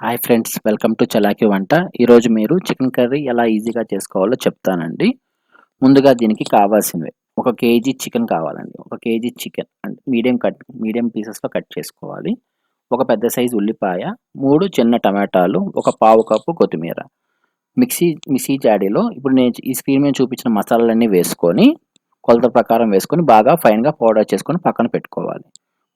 Hi friends welcome to చలాకి వంట. ఈరోజు మీరు చికెన్ కర్రీ ఎలా ఈజీగా చేసుకోవాలో చెప్తానండి. ముందుగా దీనికి కావాల్సినవి. ఒక కేజీ చికెన్ కావాలండి. ఒక కేజీ చికెన్ అంటే మీడియం కట్ మీడియం పీసెస్లో కట్ చేసుకోవాలి. ఒక పెద్ద సైజు ఉల్లిపాయ మూడు చిన్న టమాటాలు ఒక పావు కప్పు కొత్తిమీర. మిక్సీ మిక్సీ జాడీలో ఇప్పుడు నేను ఈ స్క్రీన్ మీద చూపించిన మసాలాలన్నీ వేసుకొని కొలత ప్రకారం వేసుకొని బాగా ఫైన్గా పౌడర్ చేసుకొని పక్కన పెట్టుకోవాలి.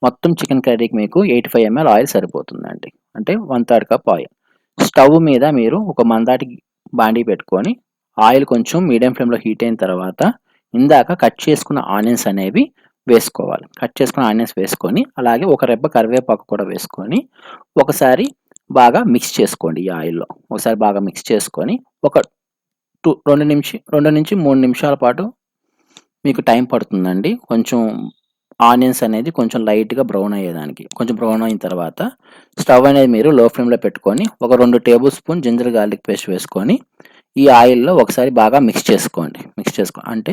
మొత్తం చికెన్ కర్రీకి మీకు ఎయిటీ ఫైవ్ ఎంఎల్ ఆయిల్ సరిపోతుందండి. అంటే one third cup oil stove మీద మీరు ఒక మందాటి బాండీ పెట్టుకొని ఆయిల్ కొంచెం మీడియం ఫ్లేమ్లో హీట్ అయిన తర్వాత ఇందాక కట్ చేసుకున్న ఆనియన్స్ అనేవి వేసుకోవాలి. కట్ చేసుకున్న ఆనియన్స్ వేసుకొని అలాగే ఒక రెబ్బ కరివేపాకు కూడా వేసుకొని ఒకసారి బాగా మిక్స్ చేసుకోండి ఈ ఆయిల్లో ఒకసారి బాగా మిక్స్ చేసుకొని ఒక టూ రెండు నిమిషం రెండు నుంచి మూడు నిమిషాల పాటు మీకు టైం పడుతుందండి. కొంచెం ఆనియన్స్ అనేది కొంచెం లైట్గా బ్రౌన్ అయ్యేదానికి కొంచెం బ్రౌన్ అయిన తర్వాత స్టవ్ అనేది మీరు లో ఫ్లేమ్లో పెట్టుకొని ఒక రెండు tablespoon ginger garlic paste వేసుకొని ఈ ఆయిల్లో ఒకసారి బాగా మిక్స్ చేసుకోండి. మిక్స్ చేసుకో అంటే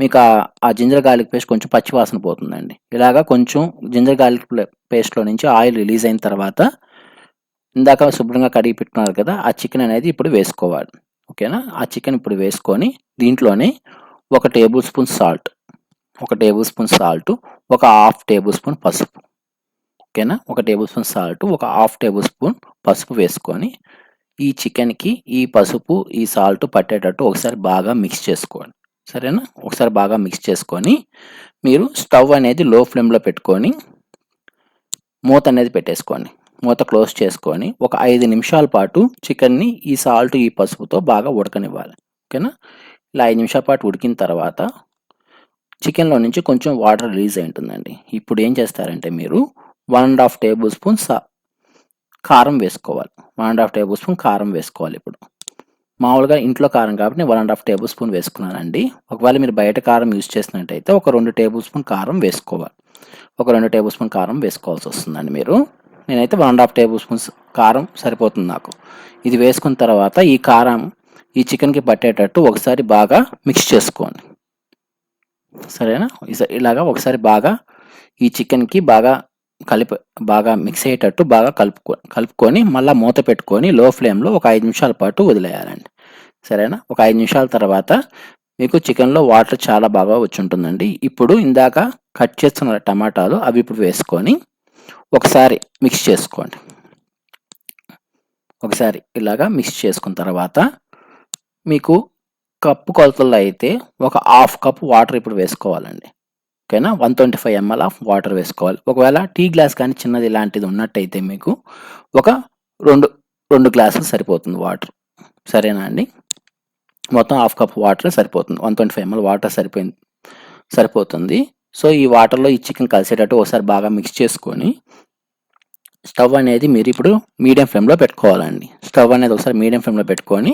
మీకు ఆ జింజర్ గార్లిక్ పేస్ట్ కొంచెం పచ్చి వాసన పోతుందండి. ఇలాగా కొంచెం జింజర్ గార్లిక్ పేస్ట్లో నుంచి ఆయిల్ రిలీజ్ అయిన తర్వాత ఇందాక శుభ్రంగా కడిగి పెట్టుకున్నారు కదా ఆ చికెన్ అనేది ఇప్పుడు వేసుకోవాలి. ఓకేనా? ఆ చికెన్ ఇప్పుడు వేసుకొని దీంట్లోనే ఒక టేబుల్ స్పూన్ సాల్ట్ ఒక టేబుల్ స్పూన్ సాల్ట్ ఒక హాఫ్ టేబుల్ స్పూన్ పసుపు. ఓకేనా? ఒక టేబుల్ స్పూన్ సాల్ట్ ఒక హాఫ్ టేబుల్ స్పూన్ పసుపు వేసుకొని ఈ చికెన్కి ఈ పసుపు ఈ సాల్ట్ పట్టేటట్టు ఒకసారి బాగా మిక్స్ చేసుకోండి. సరేనా? ఒకసారి బాగా మిక్స్ చేసుకొని మీరు స్టవ్ అనేది లో ఫ్లేమ్లో పెట్టుకొని మూత అనేది పెట్టేసుకోండి. మూత క్లోజ్ చేసుకొని ఒక ఐదు నిమిషాల పాటు చికెన్ని ఈ సాల్ట్ ఈ పసుపుతో బాగా ఉడకనివ్వాలి. ఓకేనా? ఇలా ఐదు నిమిషాల పాటు ఉడికిన తర్వాత చికెన్లో నుంచి కొంచెం వాటర్ రిలీజ్ అయి ఉంటుందండి. ఇప్పుడు ఏం చేస్తారంటే మీరు one and half tablespoon సా కారం వేసుకోవాలి. One and half tablespoon కారం వేసుకోవాలి ఇప్పుడు. మామూలుగా ఇంట్లో కారం కాబట్టి నేను one and half tablespoon వేసుకున్నానండి. ఒకవేళ మీరు బయట కారం యూజ్ చేసినట్టయితే ఒక రెండు టేబుల్ స్పూన్ కారం వేసుకోవాలి. ఒక రెండు టేబుల్ స్పూన్ కారం వేసుకోవాల్సి వస్తుందండి మీరు. నేనైతే one and half tablespoons కారం సరిపోతుంది నాకు. ఇది వేసుకున్న తర్వాత ఈ కారం ఈ చికెన్కి పట్టేటట్టు ఒకసారి బాగా మిక్స్ చేసుకోండి. సరేనా? ఇలాగా ఒకసారి బాగా ఈ చికెన్కి బాగా కలిపి బాగా మిక్స్ అయ్యేటట్టు బాగా కలుపుకో కలుపుకొని మళ్ళీ మూత పెట్టుకొని లో ఫ్లేమ్లో ఒక ఐదు నిమిషాల పాటు వదిలేయాలండి. సరేనా? ఒక ఐదు నిమిషాల తర్వాత మీకు చికెన్లో వాటర్ చాలా బాగా వచ్చి ఉంటుందండి ఇప్పుడు ఇందాక కట్ చేస్తున్న టమాటాలు అవి ఇప్పుడు వేసుకొని ఒకసారి మిక్స్ చేసుకోండి. ఒకసారి ఇలాగా మిక్స్ చేసుకున్న తర్వాత మీకు కప్పు కొలతల్లో అయితే ఒక హాఫ్ కప్ వాటర్ ఇప్పుడు వేసుకోవాలండి. ఓకేనా? One twenty five ml of water వేసుకోవాలి. ఒకవేళ టీ గ్లాస్ కానీ చిన్నది ఇలాంటిది ఉన్నట్టయితే మీకు ఒక రెండు రెండు గ్లాసులు సరిపోతుంది వాటర్. సరేనా అండి? మొత్తం హాఫ్ కప్ వాటర్ సరిపోతుంది. One twenty five ml water సరిపోయింది సరిపోతుంది. సో ఈ వాటర్లో ఈ చికెన్ కలిసేటట్టు ఒకసారి బాగా మిక్స్ చేసుకొని స్టవ్ అనేది మీరు ఇప్పుడు మీడియం ఫ్లేమ్లో పెట్టుకోవాలండి. స్టవ్ అనేది ఒకసారి మీడియం ఫ్లేమ్లో పెట్టుకొని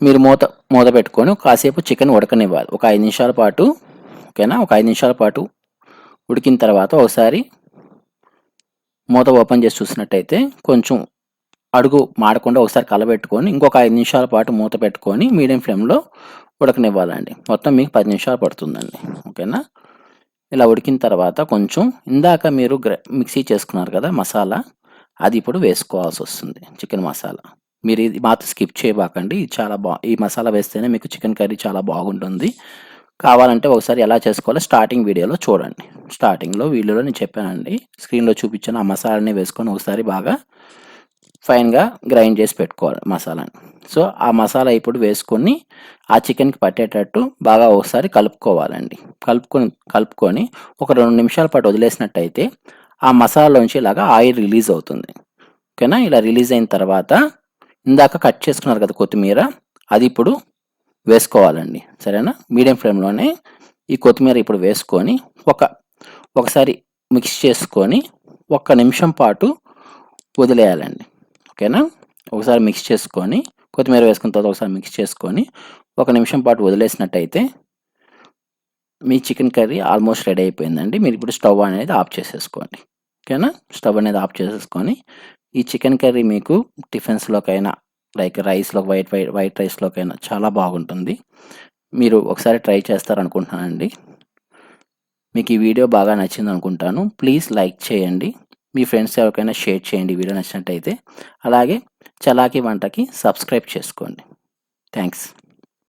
మీరు మూత మూత పెట్టుకొని కాసేపు చికెన్ ఉడకనివ్వాలి. ఒక ఐదు నిమిషాల పాటు ఓకేనా? ఒక ఐదు నిమిషాల పాటు ఉడికిన తర్వాత ఒకసారి మూత ఓపెన్ చేసి చూసినట్టయితే కొంచెం అడుగు మాడకుండా ఒకసారి కలబెట్టుకొని ఇంకొక ఐదు నిమిషాల పాటు మూత పెట్టుకొని మీడియం ఫ్లేమ్లో ఉడకనివ్వాలండి. మొత్తం మీకు పది నిమిషాలు పడుతుందండి. ఓకేనా? ఇలా ఉడికిన తర్వాత కొంచెం ఇందాక మీరు మిక్సీ చేసుకున్నారు కదా మసాలా అది ఇప్పుడు వేసుకోవాల్సి వస్తుంది చికెన్ మసాలా. మీరు ఇది మాత్రం స్కిప్ చేయబాకండి. చాలా బా ఈ మసాలా వేస్తేనే మీకు చికెన్ కర్రీ చాలా బాగుంటుంది. కావాలంటే ఒకసారి ఎలా చేసుకోవాలో స్టార్టింగ్ వీడియోలో చూడండి. స్టార్టింగ్లో వీడియోలో నేను చెప్పానండి. స్క్రీన్లో చూపించిన ఆ మసాలాని వేసుకొని ఒకసారి బాగా ఫైన్గా గ్రైండ్ చేసి పెట్టుకోవాలి మసాలాని. సో ఆ మసాలా ఇప్పుడు వేసుకొని ఆ చికెన్కి పట్టేటట్టు బాగా ఒకసారి కలుపుకోవాలండి. కలుపుకొని కలుపుకొని ఒక రెండు నిమిషాల పాటు వదిలేసినట్టయితే ఆ మసాలాలోంచి ఇలాగా ఆయిల్ రిలీజ్ అవుతుంది. ఓకేనా? ఇలా రిలీజ్ అయిన తర్వాత ఇందాక కట్ చేసుకున్నారు కదా కొత్తిమీర అది ఇప్పుడు వేసుకోవాలండి. సరేనా? మీడియం ఫ్లేమ్లోనే ఈ కొత్తిమీర ఇప్పుడు వేసుకొని ఒక ఒకసారి మిక్స్ చేసుకొని ఒక్క నిమిషం పాటు వదిలేయాలండి. ఓకేనా? ఒకసారి మిక్స్ చేసుకొని కొత్తిమీర వేసుకున్న తర్వాత ఒకసారి మిక్స్ చేసుకొని ఒక నిమిషం పాటు వదిలేసినట్టయితే మీ చికెన్ కర్రీ ఆల్మోస్ట్ రెడీ అయిపోయిందండి. మీరు ఇప్పుడు స్టవ్ అనేది ఆఫ్ చేసేసుకోండి. ఓకేనా? స్టవ్ అనేది ఆఫ్ చేసేసుకొని ఈ చికెన్ కర్రీ మీకు టిఫిన్స్లోకైనా లైక్ రైస్లో వైట్ వైట్ వైట్ రైస్లోకైనా చాలా బాగుంటుంది. మీరు ఒకసారి ట్రై చేస్తారనుకుంటున్నానండి. మీకు ఈ వీడియో బాగా నచ్చింది అనుకుంటాను ప్లీజ్ లైక్ చేయండి. మీ ఫ్రెండ్స్ ఎవరికైనా షేర్ చేయండి వీడియో నచ్చినట్టయితే. అలాగే చలాకీ వంటకి సబ్స్క్రైబ్ చేసుకోండి. థ్యాంక్స్.